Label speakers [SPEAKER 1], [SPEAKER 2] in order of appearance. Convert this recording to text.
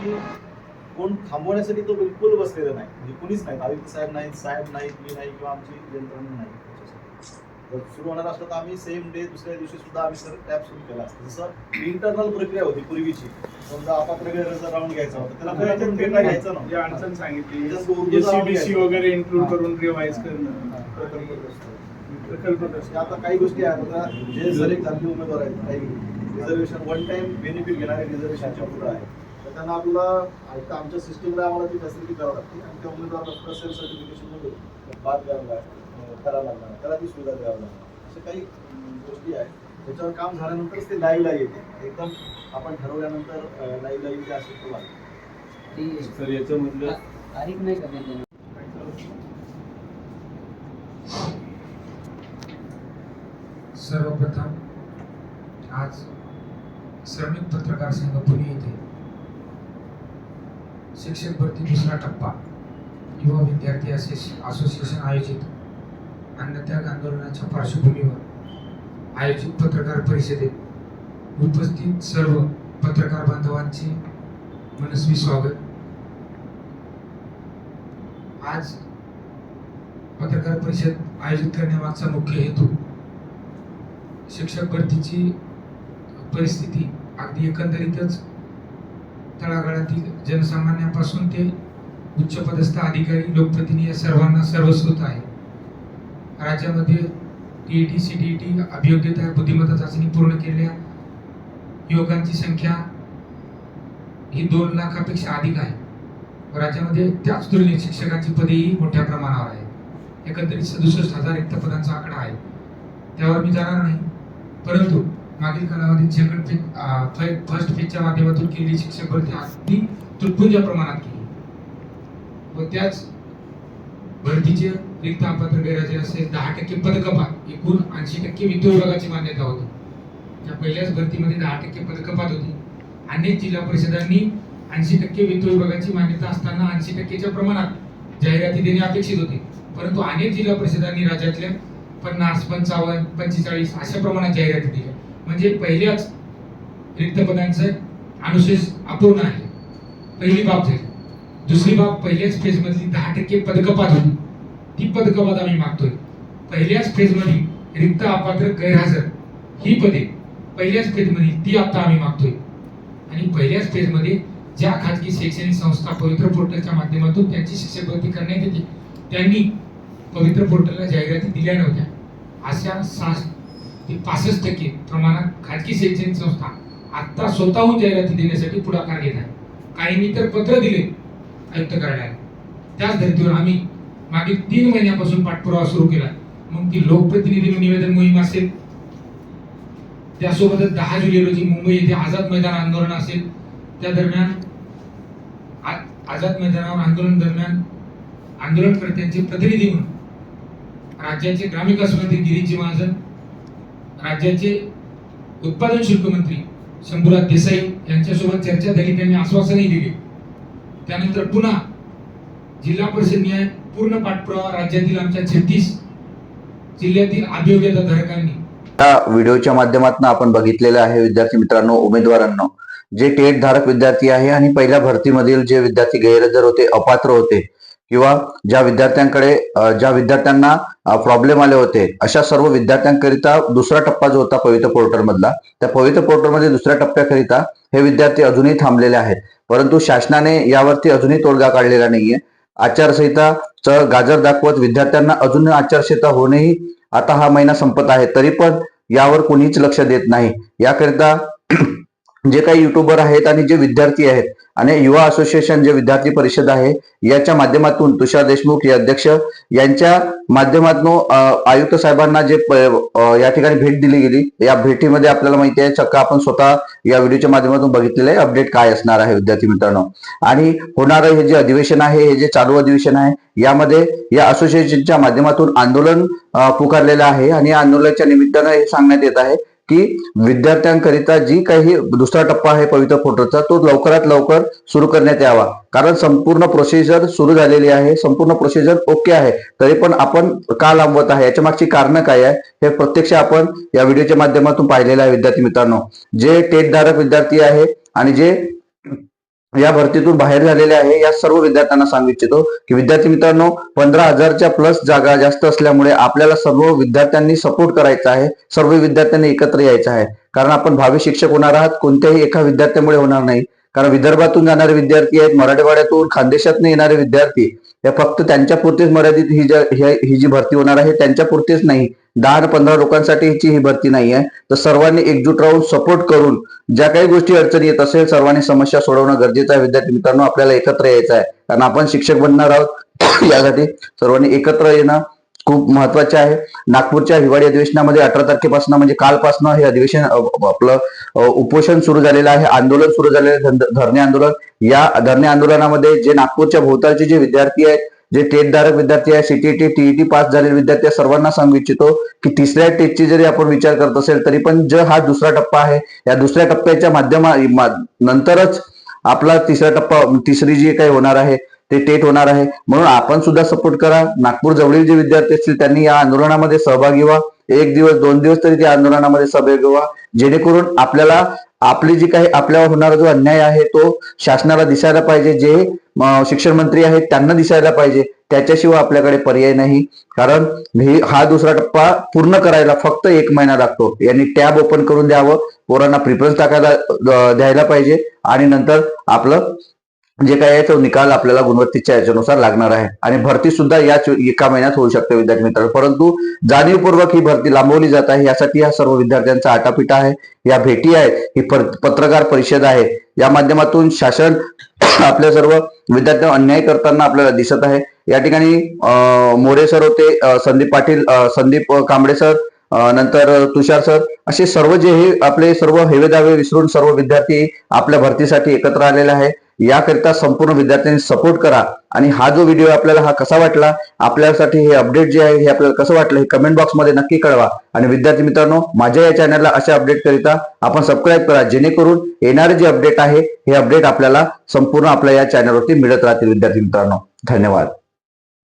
[SPEAKER 1] की कोण थांबवण्यासाठी तो बिलकुल बसलेला नाही म्हणजे कुणीच नाही आदित्य साहेब नाहीत साहेब नाहीत मी नाही किंवा आमची यंत्रणा नाही. जर सुरू होणार असलं तर आम्ही सेम डे दुसऱ्या दिवशी सुद्धा आम्ही सर टॅप सुरू केला असतं जसं इंटरनल प्रक्रिया होती पूर्वीची समजा अपात्र गैरहजर राऊंड घ्यायचा होता त्याला घ्यायचा
[SPEAKER 2] जे
[SPEAKER 1] नव्हता
[SPEAKER 2] अडचण सांगितली. वगैरे इन्क्लूड. करून रिवाइज. करणं.
[SPEAKER 1] प्रकल्पग्रस्त. म्हणजे आता काही गोष्टी आहेत आता जे सिलेक्ट झालेले उमेदवार आहेत काही रिझर्वेशन वन टाइम बेनिफिट घेणारे रिझर्वेशनच्या पुढे आहे तर त्यांना आपल्याला इथं आमच्या सिस्टीमला आम्हाला ती फॅसिलिटी करावी लागते आणि त्या उमेदवाराला सेल्फ सर्टिफिकेशनमध्ये बाद करायला अं, करायला लागणार त्याला ती सुविधा द्यावी लागणार. अशा काही गोष्टी आहेत. त्याच्यावर काम झाल्यानंतरच ते लाईव्हला येते. एकदम आपण ठरवल्यानंतर लाईव्हला येईल ते असेल तर लागेल
[SPEAKER 3] ती
[SPEAKER 4] सर याच्यामधलं
[SPEAKER 3] तारीख नाही करण्यात
[SPEAKER 5] सर्वप्रथम आज श्रमिक पत्रकार संघ पुणे येथे शिक्षक भरती दुसरा टप्पा. युवा विद्यार्थी असे असोसिएशन आयोजित. अन्नत्याग आंदोलनाच्या पार्श्वभूमीवर आयोजित पत्रकार परिषदेत उपस्थित सर्व पत्रकार बांधवांचे मनस्वी स्वागत. आज पत्रकार परिषद आयोजित करण्यामागचा मुख्य हेतू शिक्षक भरतीची परिस्थिती अगदी एकंदरीतच तळागाळातील जनसामान्यापासून ते उच्चपदस्थ अधिकारी लोकप्रतिनिधी या सर्वांना सर्वस्वत आहे. राज्यामध्ये T E T C T T अभियोग्यता बुद्धिमत्ता चाचणी पूर्ण केलेल्या युवकांची संख्या ही दोन लाखापेक्षा अधिक आहे. राज्यामध्ये त्याच तुलनेत शिक्षकांची पदेही मोठ्या प्रमाणावर आहे. एकंदरीत सदुसष्ट हजार रिक्त पदांचा आकडा आहे. त्यावर मी जाणार नाही. परंतु मागील कालावधीत सेकंड फेज फर्स्ट फेजच्या माध्यमातून केलेली शिक्षक भरती अगदी तुटपुंज प्रमाणात केली. व त्याच भरतीचे रिक्त अपात्र गैरहजर असेल दहा टक्के पदकपात एकूण ऐंशी टक्के वित्त विभागाची मान्यता होती. त्या पहिल्याच भरतीमध्ये दहा टक्के पदकपात होती. अनेक जिल्हा परिषदांनी ऐंशी टक्के वित्त विभागाची मान्यता असताना ऐंशी टक्केच्या प्रमाणात जाहिराती देणे अपेक्षित होते. परंतु अनेक जिल्हा परिषदांनी राज्यातल्या पन्नास पंचावन्न पंचेचाळीस अशा प्रमाणात जाहिराती दिल्या. म्हणजे पहिल्याच रिक्त पदांचं अनुशेष अपूर्ण आहे. पहिली बाब झाली दुसरी बाब पहिल्याच फेजमधली दहा टक्के पदकपात होती ती पदकपात आम्ही मागतोय. पहिल्याच फेजमध्ये रिक्त अपात्र गैरहजर ही पदे पहिल्याच फेजमध्ये ती आता आम्ही मागतोय. आणि पहिल्याच फेजमध्ये ज्या खाजगी शैक्षणिक संस्था पवित्र पोर्टलच्या माध्यमातून त्यांची शिक्षक भरती करण्यात येते त्यांनी पवित्र पोर्टलला जाहिराती दिल्या नव्हत्या. अशा सा पासष्ट टक्के प्रमाणात खाजगी शैक्षणिक संस्था आता स्वतःहून जाहिराती देण्यासाठी पुढाकार घेत आहे. काहींनी तर पत्र दिले आयुक्त कार्यालयात. त्याच धर्तीवर आम्ही मागील तीन महिन्यापासून पाठपुरावा सुरू केला. मग ती लोकप्रतिनिधी निवेदन मोहीम असेल. त्यासोबतच दहा जुलै रोजी मुंबई येथे आझाद मैदान आंदोलन असेल. त्या दरम्यान आ- आझाद मैदानावर आंदोलन दरम्यान आंदोलनकर्त्यांचे प्रतिनिधी म्हणून राज्याचे ग्रामविकास मंत्री गिरीजी महाजन राज्याचे उत्पादन शुल्क मंत्री शंभूराज देसाई यांच्यासोबत चर्चा झाली त्यांनी आश्वासनही दिले. त्यानंतर पुन्हा जिल्हा परिषद न्याय पूर्ण पाठपुरावा राज्यातील आमच्या छत्तीस जिल्ह्यातील अभियोग्यता धारकांनी.
[SPEAKER 6] या व्हिडिओच्या माध्यमातून आपण बघितलेलं आहे विद्यार्थी मित्रांनो उमेदवारांनो जे टेट धारक विद्यार्थी आहे आणि पहिल्या भरतीमधील जे विद्यार्थी गैरहजर होते अपात्र होते किंवा ज्या विद्यार्थ्यांकडे ज्या विद्यार्थ्यांना प्रॉब्लेम आले होते अशा सर्व विद्यार्थ्यांकरिता दुसरा टप्पा जो होता पवित्र पोर्टलमधला त्या पवित्र पोर्टलमध्ये दुसऱ्या टप्प्याकरिता हे विद्यार्थी अजूनही थांबलेले आहेत. परंतु शासनाने यावरती अजूनही तोडगा काढलेला नाहीये. आचारसंहिता च गाजर दाखवत विद्यार्थ्यांना अजून आचारसंहिता होणेही आता हा महिना संपत आहे तरी पण यावर कोणीच लक्ष देत नाही. याकरिता जे काही युट्यूबर आहेत आणि जे विद्यार्थी आहेत आणि युवा असोसिएशन जे विद्यार्थी परिषद आहे याच्या माध्यमातून तुषार देशमुख हे अध्यक्ष यांच्या माध्यमातून आयुक्त साहेबांना जे या ठिकाणी भेट दिली गेली. या भेटीमध्ये आपल्याला माहिती आहे चक्क आपण स्वतः या व्हिडिओच्या माध्यमातून बघितलेलं आहे. अपडेट काय असणार आहे विद्यार्थी मित्रांनो? आणि होणारं हे जे अधिवेशन आहे हे जे चालू अधिवेशन आहे यामध्ये या असोसिएशनच्या माध्यमातून आंदोलन पुकारलेलं आहे. आणि या आंदोलनाच्या निमित्तानं हे सांगण्यात येत आहे की विद्यार्थ्यांकरिता जी काही दुसरा टप्पा आहे पवित्र पोर्टलचा तो लवकरात लवकर सुरू करण्यात यावा. कारण संपूर्ण प्रोसिजर सुरू झालेली आहे संपूर्ण प्रोसिजर ओके आहे. तरी पण आपण का लांबवत आहे? याच्या मागची कारणं काय आहे? हे प्रत्यक्ष आपण या व्हिडिओच्या माध्यमातून पाहिलेलं आहे विद्यार्थी मित्रांनो. जे टेटधारक विद्यार्थी आहे आणि जे या भरतीतून बाहेर झालेले आहे. या सर्व विद्यार्थ्यांना सांगू इच्छितो की विद्यार्थी मित्रांनो पंधरा हजारच्या प्लस जागा जास्त असल्यामुळे आपल्याला सर्व विद्यार्थ्यांनी सपोर्ट करायचा आहे. सर्व विद्यार्थ्यांनी एकत्र यायचं आहे. कारण आपण भावी शिक्षक होणार आहात. कोणत्याही एका विद्यार्थ्यामुळे होणार नाही. कारण विदर्भातून जाणारे विद्यार्थी आहेत मराठवाड्यातून खानदेशातून येणारे विद्यार्थी हे फक्त त्यांच्या पुरतेच मर्यादित ही ज्या- ही ही जी भरती होणार आहे त्यांच्या पुरतेच नाही. दहा आणि पंधरा लोकांसाठी ही भरती नाही आहे तर सर्वांनी एकजूट राहून सपोर्ट करून ज्या काही गोष्टी अडचणी येत असेल सर्वांनी समस्या सोडवणं गरजेचं आहे. विद्यार्थी मित्रांनो आपल्याला एकत्र यायचं आहे. कारण आपण शिक्षक बनणार आहोत. यासाठी सर्वांनी एकत्र येणं खूप महत्त्वाचे आहे. नागपूरच्या हिवाळी अधिवेशनामध्ये अठरा तारखेपासून म्हणजे कालपासून हे अधिवेशन आपलं उपोषण सुरू झालेलं आहे. आंदोलन सुरू झालेलं आहे. धरणे आंदोलन. या धरणे आंदोलनामध्ये जे नागपूरच्या भोवतालचे जे विद्यार्थी आहेत जे टेट धारक विद्यार्थी आहे सीटीटी टीईटी पास झालेले विद्यार्थी सर्वांना सांगू इच्छितो की तिसऱ्या टेटची जरी आपण विचार करत असेल तरी पण ज हा दुसरा टप्पा आहे या दुसऱ्या टप्प्याच्या माध्यमा नंतरच आपला तिसरा टप्पा तिसरी जी काही होणार आहे ते टेट होणार आहे. म्हणून आपण सुद्धा सपोर्ट करा. नागपूर जवळील जे विद्यार्थी असतील त्यांनी या आंदोलनामध्ये सहभागी व्हा. एक दिवस दोन दिवस तरी त्या आंदोलनामध्ये सहभागी व्हा. जेणेकरून आपल्याला आपली जी काही आपल्यावर होणारा जो अन्याय आहे तो शासनाला दिसायला पाहिजे जे शिक्षण मंत्री आहेत त्यांना दिसायला पाहिजे. त्याच्याशिवाय आपल्याकडे पर्याय नाही. कारण हा दुसरा टप्पा पूर्ण करायला फक्त एक महिना लागतो. यांनी टॅब ओपन करून द्यावं पोरांना प्रिफरन्स टाकायला द्यायला पाहिजे. आणि नंतर आपलं जे काही आहे तो निकाल आपल्याला गुणवत्तेच्या याच्यानुसार लागणार आहे. आणि भरती सुद्धा याच एका महिन्यात होऊ शकते विद्यार्थी मित्रांनो. परंतु जाणीवपूर्वक ही भरती लांबवली जात आहे. यासाठी या सर्व विद्यार्थ्यांचा आटापिटा आहे. या भेटी आहेत. ही पत्रकार परिषद आहे. या माध्यमातून शासन आपल्या सर्व विद्यार्थ्यांना अन्याय करताना आपल्याला दिसत आहे. या ठिकाणी मोरे सर होते संदीप पाटील संदीप कांबळे सर नंतर तुषार सर. असे सर्व जे हे आपले सर्व हेवेदावे विसरून सर्व विद्यार्थी आपल्या भरतीसाठी एकत्र आलेले आहे. याकरिता संपूर्ण विद्यार्थ्यांनी सपोर्ट करा. आणि हा जो व्हिडिओ आपल्याला हा कसा वाटला? आपल्यासाठी हे अपडेट जे आहे हे आपल्याला कसं वाटलं? हे कमेंट बॉक्समध्ये नक्की कळवा. आणि विद्यार्थी मित्रांनो माझ्या या चॅनलला अशा अपडेट करिता आपण सबस्क्राईब करा. जेणेकरून येणारे जे अपडेट आहे हे अपडेट आपल्याला संपूर्ण आपल्या या चॅनलवरती मिळत राहतील. विद्यार्थी मित्रांनो धन्यवाद.